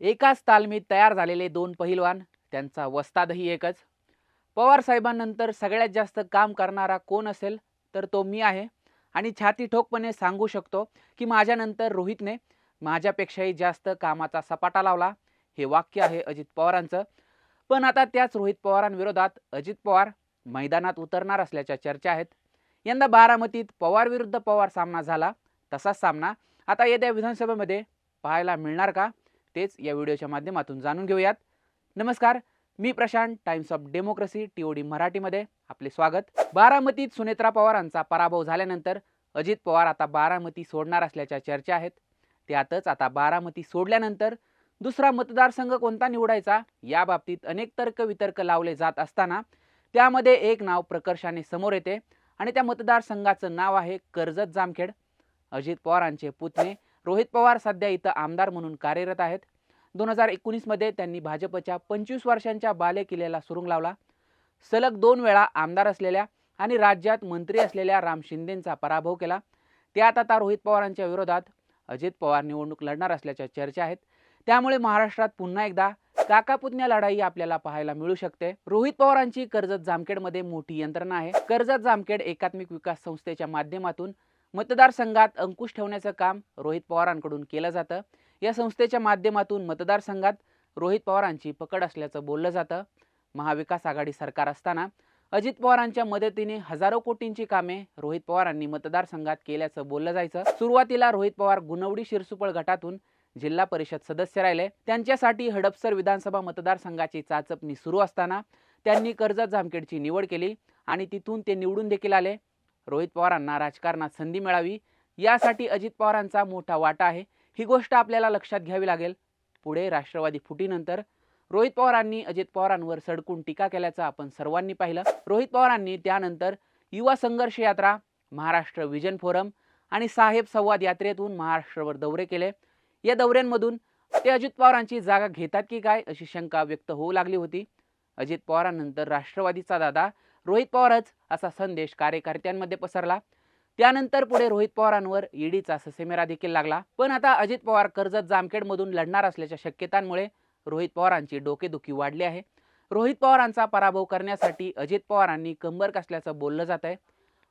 एकाच तालमीत तयार झालेले दोन पहिलवान त्यांचा वस्तादही एकच. पवार साहेबांनंतर सगळ्यात जास्त काम करणारा कोण असेल तर तो मी आहे. आणि छाती ठोकपणे सांगू शकतो की माझ्यानंतर रोहितने माझ्यापेक्षाही जास्त कामाचा सपाटा लावला. हे वाक्य आहे अजित पवारांचं. पण आता त्याच रोहित पवारांविरोधात अजित पवार मैदानात उतरणार असल्याच्या चर्चा आहेत. यंदा बारामतीत पवार विरुद्ध पवार सामना झाला. तसाच सामना आता येत्या विधानसभेमध्ये पाहायला मिळणार का? तेच या व्हिडिओच्या माध्यमातून जाणून घेऊयात. नमस्कार मी Prashant times of democracy T O D मराठीमध्ये आपले स्वागत. बारामतीत सुनेत्रा पवारांचा पराभव झाल्यानंतर अजित पवार आता बारामती सोडणार असल्याच्या चर्चा आहेत. त्यातच आता बारामती सोडल्यानंतर दुसरा मतदारसंघ कोणता निवडायचा याबाबतीत अनेक तर्क वितर्क लावले जात असताना त्यामध्ये एक नाव प्रकर्षाने समोर येते आणि त्या मतदारसंघाचं नाव आहे कर्जत जामखेड. अजित पवारांचे पुतणे रोहित पवार सध्या इथं आमदार म्हणून कार्यरत आहेत. दोन हजार एकोणीसमध्ये त्यांनी भाजपच्या पंचवीस वर्षांच्या बालेकिल्ल्याला सुरुंग लावला. सलग दोन वेळा आमदार असलेल्या आणि राज्यात मंत्री असलेल्या राम शिंदेंचा पराभव केला. त्यात आता रोहित पवारांच्या विरोधात अजित पवार निवडणूक लढणार असल्याच्या चर्चा आहेत. त्यामुळे महाराष्ट्रात पुन्हा एकदा काकापुतण्या लढाई आपल्याला पाहायला मिळू शकते. रोहित पवारांची कर्जत जामखेडमध्ये मोठी यंत्रणा आहे. कर्जत जामखेड एकात्मिक विकास संस्थेच्या माध्यमातून मतदारसंघात अंकुश ठेवण्याचं काम रोहित पवारांकडून केलं जातं. या संस्थेच्या माध्यमातून मतदारसंघात रोहित पवारांची पकड असल्याचं बोललं जातं. महाविकास आघाडी सरकार असताना अजित पवारांच्या मदतीने हजारो कोटींची कामे रोहित पवारांनी मतदारसंघात केल्याचं बोललं जायचं. सुरुवातीला रोहित पवार गुणवडी शिरसुपळ गटातून जिल्हा परिषद सदस्य राहिले. त्यांच्यासाठी हडपसर विधानसभा मतदारसंघाची चाचपणी सुरू असताना त्यांनी कर्जत जामखेडची निवड केली आणि तिथून ते निवडून देखील आले. रोहित पवारांना राजकारणात संधी मिळावी यासाठी अजित पवारांचा मोठा वाटा आहे. ही गोष्ट आपल्याला लक्षात घ्यावी लागेल. पुढे राष्ट्रवादी फुटीनंतर रोहित पवारांनी अजित पवारांवर सडकून टीका केल्याचं आपण सर्वांनी पाहिलं. रोहित पवारांनी त्यानंतर युवा संघर्ष यात्रा महाराष्ट्र विजन फोरम आणि साहेब संवाद यात्रेतून महाराष्ट्रावर दौरे केले. या दौऱ्यांमधून ते अजित पवारांची जागा घेतात की काय अशी शंका व्यक्त होऊ लागली होती. अजित पवारांनंतर राष्ट्रवादीचा दादा रोहित पवारच असा संदेश कार्यकर्त्यांमध्ये पसरला. त्यानंतर पुढे रोहित पवारांवर ईडीचा ससेमेरा देखील लागला. पण आता अजित पवार कर्जत जामखेडमधून लढणार असल्याच्या शक्यतांमुळे रोहित पवारांची डोकेदुखी वाढली आहे. रोहित पवारांचा पराभव करण्यासाठी अजित पवारांनी कंबर कसल्याचं बोललं जात आहे.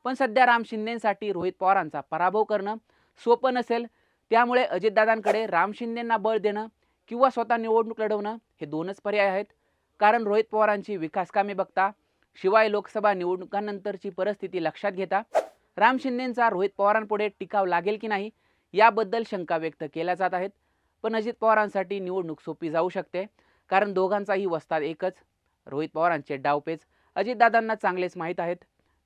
पण सध्या राम शिंदेसाठी रोहित पवारांचा पराभव करणं सोपं नसेल. त्यामुळे अजितदादांकडे राम शिंदेंना बळ देणं किंवा स्वतः निवडणूक लढवणं हे दोनच पर्याय आहेत. कारण रोहित पवारांची विकासकामे बघता शिवाय लोकसभा निवडणुकांनंतरची परिस्थिती लक्षात घेता राम शिंदेंचा रोहित पवारांपुढे टिकाव लागेल की नाही याबद्दल शंका व्यक्त केल्या जात आहेत. पण अजित पवारांसाठी निवडणूक सोपी जाऊ शकते कारण दोघांचाही वस्ताद एकच रोहित पवारांचे डावपेच अजितदादांना चांगलेच माहीत आहेत.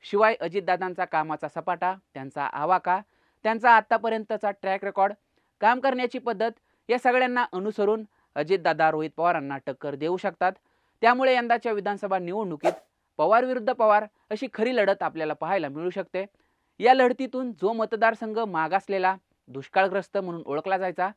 शिवाय अजितदादांचा कामाचा सपाटा त्यांचा आवाका त्यांचा आत्तापर्यंतचा ट्रॅक रेकॉर्ड काम करण्याची पद्धत या सगळ्यांना अनुसरून अजितदादा रोहित पवारांना टक्कर देऊ शकतात. त्यामुळे यंदाच्या विधानसभा निवडणुकीत पवार विरुद्ध पवार अशी खरी लढत आपल्याला पाहायला मिळू शकते. या लढतीतून जो मतदारसंघ मागासलेला दुष्काळग्रस्त म्हणून ओळखला जायचा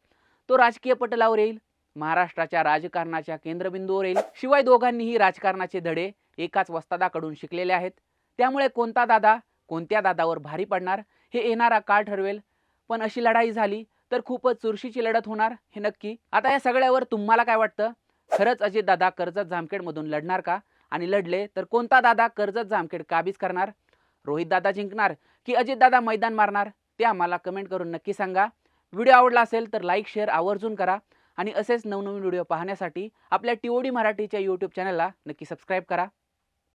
तो राजकीय पटलावर येईल महाराष्ट्राच्या राजकारणाच्या केंद्रबिंदूवर येईल. शिवाय दोघांनीही राजकारणाचे धडे एकाच वस्तादाकडून शिकलेले आहेत. त्यामुळे कोणता दादा कोणत्या दादावर भारी पडणार हे येणारा काळ ठरवेल. पण अशी लढाई झाली तर खूपच चुरशीची लढत होणार हे नक्की. आता या सगळ्यावर तुम्हाला काय वाटतं? खरंच अजित दादा कर्जत जामखेडमधून लढणार का? आणि लढले तर कोणता दादा कर्जत जामखेड काबीज करणार? रोहित दादा जिंकणार की अजित दादा मैदान मारणार? ते आम्हाला कमेंट करून नक्की सांगा. व्हिडिओ आवडला असेल तर लाईक शेअर आवर्जून करा. आणि असेच नवनवीन व्हिडिओ पाहण्यासाठी आपल्या टी ओ डी मराठीच्या यूट्यूब चॅनलला नक्की सबस्क्राईब करा.